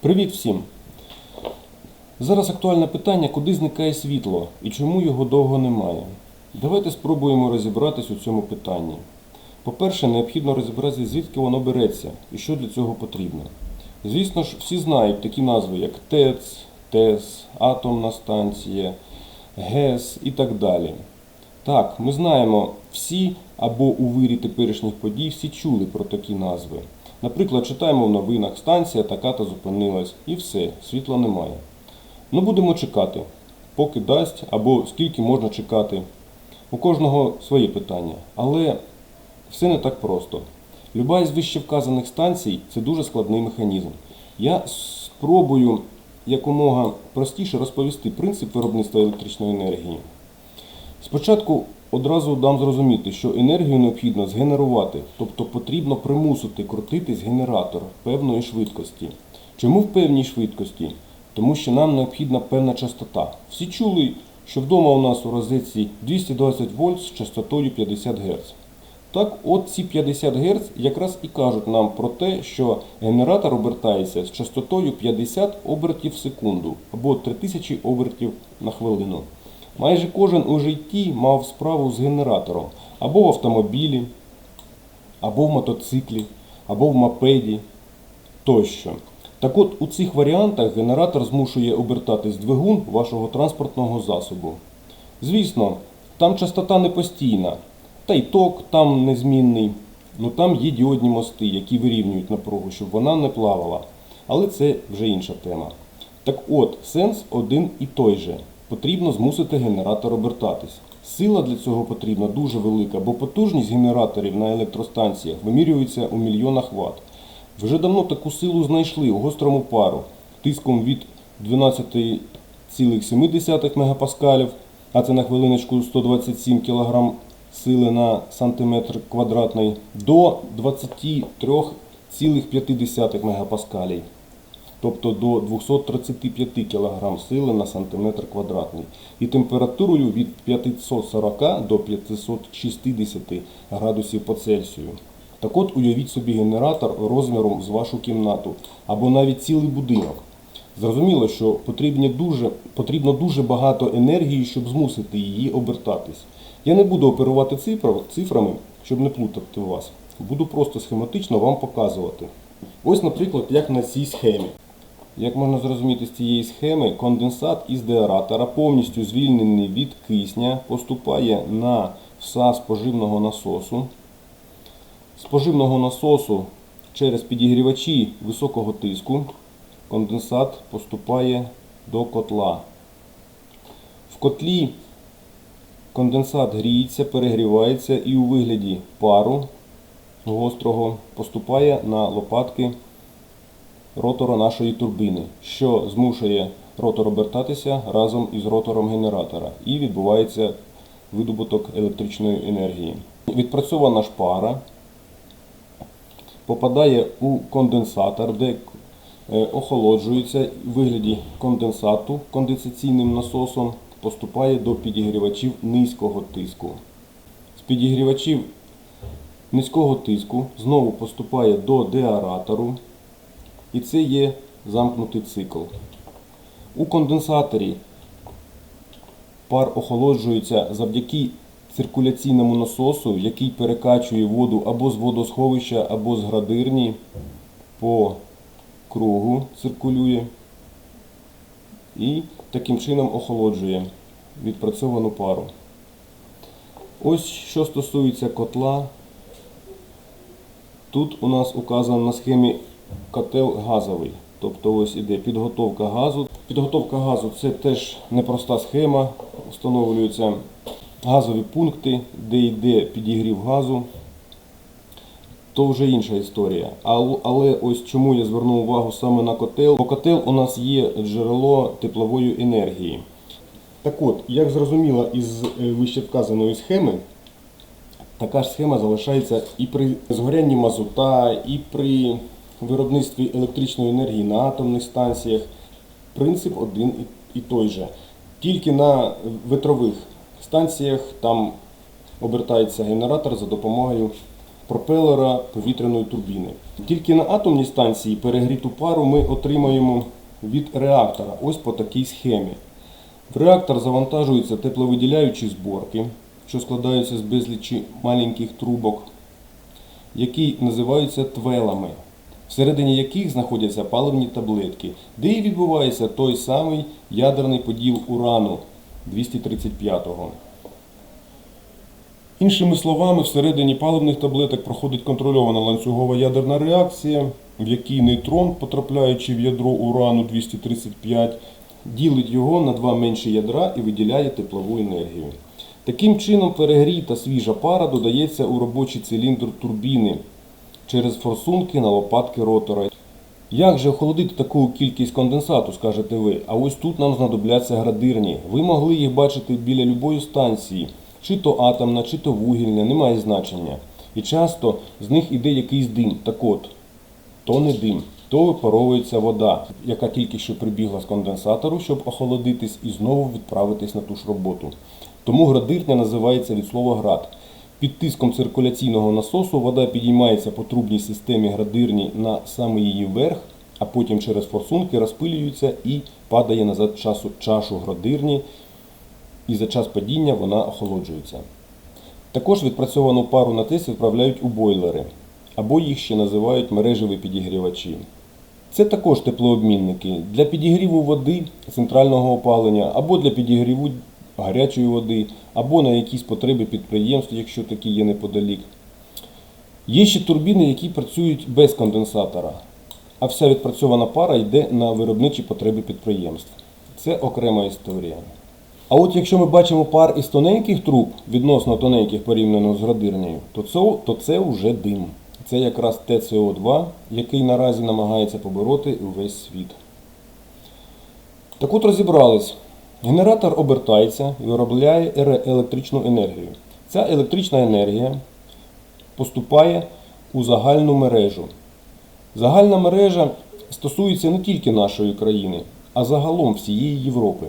Привіт всім! Зараз актуальне питання, куди зникає світло і чому його довго немає. Давайте спробуємо розібратись у цьому питанні. По-перше, необхідно розібратися, звідки воно береться і що для цього потрібно. Звісно ж, всі знають такі назви, як ТЕЦ, ТЕС, Атомна станція, ГЕС і так далі. Так, ми знаємо всі або у вирі теперішніх подій всі чули про такі назви. Наприклад, читаємо в новинах станція така-то зупинилась і все, світла немає. Ну будемо чекати, поки дасть або скільки можна чекати. У кожного своє питання. Але все не так просто. Люба із вище вказаних станцій це дуже складний механізм. Я спробую якомога простіше розповісти принцип виробництва електричної енергії. Спочатку одразу дам зрозуміти, що енергію необхідно згенерувати, тобто потрібно примусити крутитись генератор певної швидкості. Чому в певній швидкості? Тому що нам необхідна певна частота. Всі чули, що вдома у нас у розетці 220 вольт з частотою 50 Гц. Так, от ці 50 Гц якраз і кажуть нам про те, що генератор обертається з частотою 50 обертів в секунду або 3000 обертів на хвилину. Майже кожен у житті мав справу з генератором або в автомобілі, або в мотоциклі, або в мопеді тощо. Так от у цих варіантах генератор змушує обертатись двигун вашого транспортного засобу. Звісно, там частота не постійна, та й ток там незмінний. Ну там є діодні мости, які вирівнюють напругу, щоб вона не плавала. Але це вже інша тема. Так от, сенс один і той же. Потрібно змусити генератор обертатись. Сила для цього потрібна дуже велика, бо потужність генераторів на електростанціях вимірюється у мільйонах Вт. Вже давно таку силу знайшли у гострому пару тиском від 12,7 мегапаскалів, а це на хвилиночку 127 кг сили на сантиметр квадратний, до 23,5 мегапаскалів тобто до 235 кг сили на сантиметр квадратний, і температурою від 540 до 560 градусів по Цельсію. Так от уявіть собі генератор розміром з вашу кімнату або навіть цілий будинок. Зрозуміло, що потрібно дуже, потрібно дуже багато енергії, щоб змусити її обертатись. Я не буду оперувати цифр- цифрами, щоб не плутати вас. Буду просто схематично вам показувати. Ось, наприклад, як на цій схемі. Як можна зрозуміти з цієї схеми, конденсат із деаратора, повністю звільнений від кисня, поступає на всас поживного насосу. З поживного насосу через підігрівачі високого тиску конденсат поступає до котла. В котлі конденсат гріється, перегрівається і у вигляді пару гострого поступає на лопатки ротора нашої турбіни, що змушує ротор обертатися разом із ротором генератора і відбувається видобуток електричної енергії. Відпрацьована шпара попадає у конденсатор, де е, охолоджується в вигляді конденсату конденсаційним насосом, поступає до підігрівачів низького тиску. З підігрівачів низького тиску знову поступає до деаратору, і це є замкнутий цикл. У конденсаторі пар охолоджується завдяки циркуляційному насосу, який перекачує воду або з водосховища, або з градирні по кругу циркулює і таким чином охолоджує відпрацьовану пару. Ось що стосується котла, тут у нас указано на схемі котел газовий. Тобто ось іде підготовка газу. Підготовка газу це теж непроста схема. Встановлюються газові пункти, де йде підігрів газу. То вже інша історія. Але ось чому я звернув увагу саме на котел. Бо котел у нас є джерело теплової енергії. Так от, як зрозуміло із е, вище вказаної схеми, Така ж схема залишається і при згорянні мазута, і при виробництві електричної енергії на атомних станціях. Принцип один і той же. Тільки на ветрових станціях там обертається генератор за допомогою пропелера повітряної турбіни. Тільки на атомній станції перегріту пару ми отримаємо від реактора, ось по такій схемі. В реактор завантажуються тепловиділяючі зборки, що складаються з безлічі маленьких трубок, які називаються твелами, всередині яких знаходяться паливні таблетки, де і відбувається той самий ядерний поділ урану 235-го. Іншими словами, всередині паливних таблеток проходить контрольована ланцюгова ядерна реакція, в якій нейтрон, потрапляючи в ядро урану 235, ділить його на два менші ядра і виділяє теплову енергію. Таким чином, перегріта свіжа пара додається у робочий циліндр турбіни через форсунки на лопатки ротора. Як же охолодити таку кількість конденсату, скажете ви? А ось тут нам знадобляться градирні. Ви могли їх бачити біля любої станції, чи то атомна, чи то вугільна, немає значення. І часто з них іде якийсь дим. Так от, то не дим, то випаровується вода, яка тільки що прибігла з конденсатору, щоб охолодитись і знову відправитись на ту ж роботу. Тому градирня називається від слова град. Під тиском циркуляційного насосу вода підіймається по трубній системі градирні на саме її верх, а потім через форсунки розпилюється і падає назад часу- чашу градирні, і за час падіння вона охолоджується. Також відпрацьовану пару на тис відправляють у бойлери, або їх ще називають мережеві підігрівачі. Це також теплообмінники для підігріву води центрального опалення, або для підігріву гарячої води, або на якісь потреби підприємств, якщо такі є неподалік. Є ще турбіни, які працюють без конденсатора, а вся відпрацьована пара йде на виробничі потреби підприємств. Це окрема історія. А от якщо ми бачимо пар із тоненьких труб, відносно тоненьких порівняно з градирнею, то це, то це вже дим. Це якраз ТЦО2, який наразі намагається побороти увесь світ. Так от розібрались. Генератор обертається і виробляє електричну енергію. Ця електрична енергія поступає у загальну мережу. Загальна мережа стосується не тільки нашої країни, а загалом всієї Європи.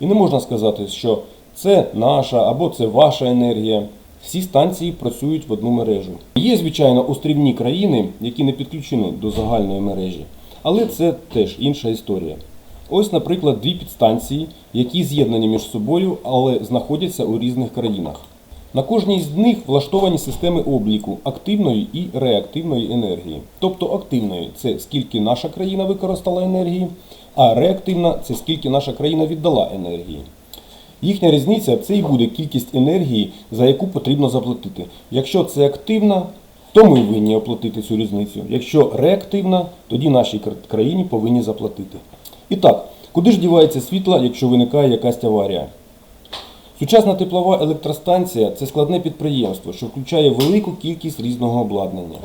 І не можна сказати, що це наша або це ваша енергія. Всі станції працюють в одну мережу. Є, звичайно, острівні країни, які не підключені до загальної мережі, але це теж інша історія. Ось, наприклад, дві підстанції, які з'єднані між собою, але знаходяться у різних країнах. На кожній з них влаштовані системи обліку активної і реактивної енергії. Тобто активної це скільки наша країна використала енергії, а реактивна це скільки наша країна віддала енергії. Їхня різниця це і буде кількість енергії, за яку потрібно заплатити. Якщо це активна, то ми винні оплатити цю різницю. Якщо реактивна, тоді нашій країні повинні заплатити. І так, куди ж дівається світло, якщо виникає якась аварія? Сучасна теплова електростанція це складне підприємство, що включає велику кількість різного обладнання.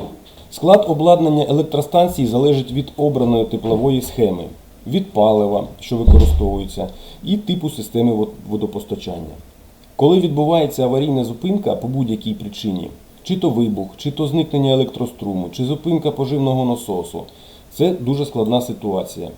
Склад обладнання електростанції залежить від обраної теплової схеми, від палива, що використовується, і типу системи водопостачання. Коли відбувається аварійна зупинка по будь-якій причині, чи то вибух, чи то зникнення електроструму, чи зупинка поживного насосу, це дуже складна ситуація.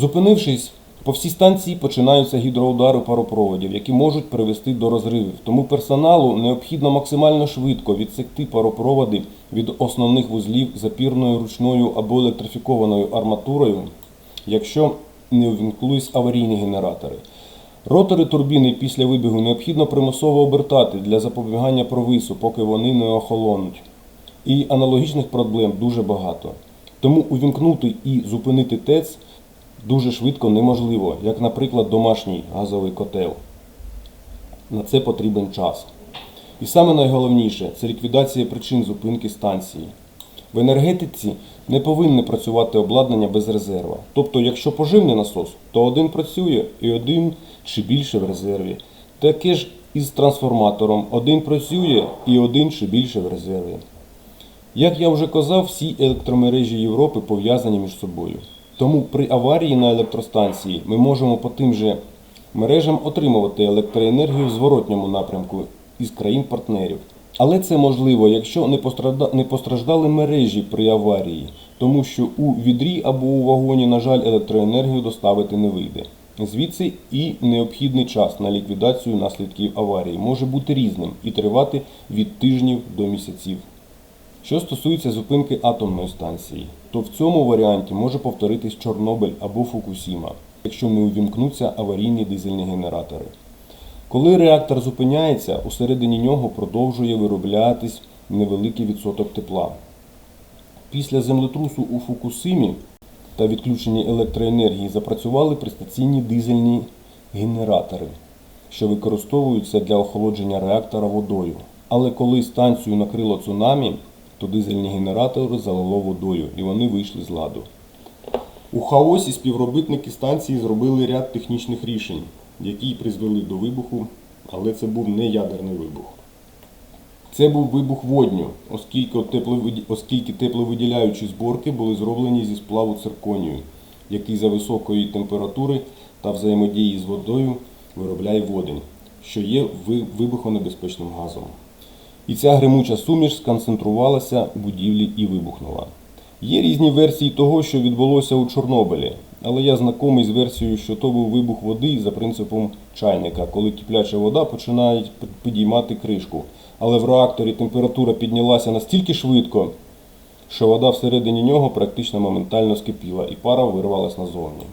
Зупинившись, по всій станції починаються гідроудари паропроводів, які можуть привести до розривів. Тому персоналу необхідно максимально швидко відсекти паропроводи від основних вузлів запірною ручною або електрифікованою арматурою, якщо не увімкнулись аварійні генератори. Ротори турбіни після вибігу необхідно примусово обертати для запобігання провису, поки вони не охолонуть. І аналогічних проблем дуже багато. Тому увімкнути і зупинити ТЕЦ дуже швидко неможливо, як, наприклад, домашній газовий котел. На це потрібен час. І саме найголовніше це ліквідація причин зупинки станції. В енергетиці не повинне працювати обладнання без резерва. Тобто, якщо поживний насос, то один працює і один чи більше в резерві. Таке ж і з трансформатором. Один працює і один чи більше в резерві. Як я вже казав, всі електромережі Європи пов'язані між собою. Тому при аварії на електростанції ми можемо по тим же мережам отримувати електроенергію в зворотньому напрямку із країн-партнерів. Але це можливо, якщо не постраждали мережі при аварії, тому що у відрі або у вагоні, на жаль, електроенергію доставити не вийде. Звідси і необхідний час на ліквідацію наслідків аварії може бути різним і тривати від тижнів до місяців. Що стосується зупинки атомної станції, то в цьому варіанті може повторитись Чорнобиль або Фукусіма, якщо не увімкнуться аварійні дизельні генератори. Коли реактор зупиняється, усередині нього продовжує вироблятись невеликий відсоток тепла. Після землетрусу у Фукусимі та відключення електроенергії запрацювали пристаційні дизельні генератори, що використовуються для охолодження реактора водою. Але коли станцію накрило цунамі, то дизельні генератори залило водою і вони вийшли з ладу. У хаосі співробітники станції зробили ряд технічних рішень, які призвели до вибуху, але це був не ядерний вибух. Це був вибух водню, оскільки, оскільки тепловиділяючі зборки були зроблені зі сплаву цирконію, який за високої температури та взаємодії з водою виробляє водень, що є вибухонебезпечним газом. І ця гримуча суміш сконцентрувалася у будівлі і вибухнула. Є різні версії того, що відбулося у Чорнобилі, але я знайомий з версією, що то був вибух води за принципом чайника, коли кипляча вода починає підіймати кришку. Але в реакторі температура піднялася настільки швидко, що вода всередині нього практично моментально скипіла і пара вирвалась назовні.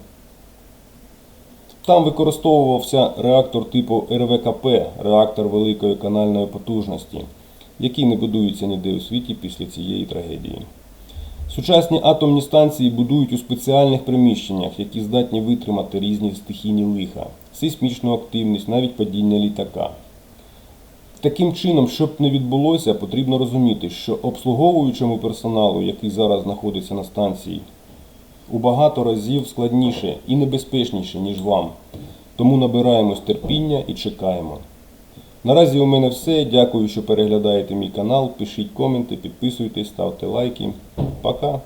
Там використовувався реактор типу РВКП, реактор великої канальної потужності, який не будується ніде у світі після цієї трагедії. Сучасні атомні станції будують у спеціальних приміщеннях, які здатні витримати різні стихійні лиха, сейсмічну активність, навіть падіння літака. Таким чином, щоб не відбулося, потрібно розуміти, що обслуговуючому персоналу, який зараз знаходиться на станції, у багато разів складніше і небезпечніше, ніж вам. Тому набираємось терпіння і чекаємо. Наразі у мене все. Дякую, що переглядаєте мій канал. Пишіть коменти, підписуйтесь, ставте лайки. Пока!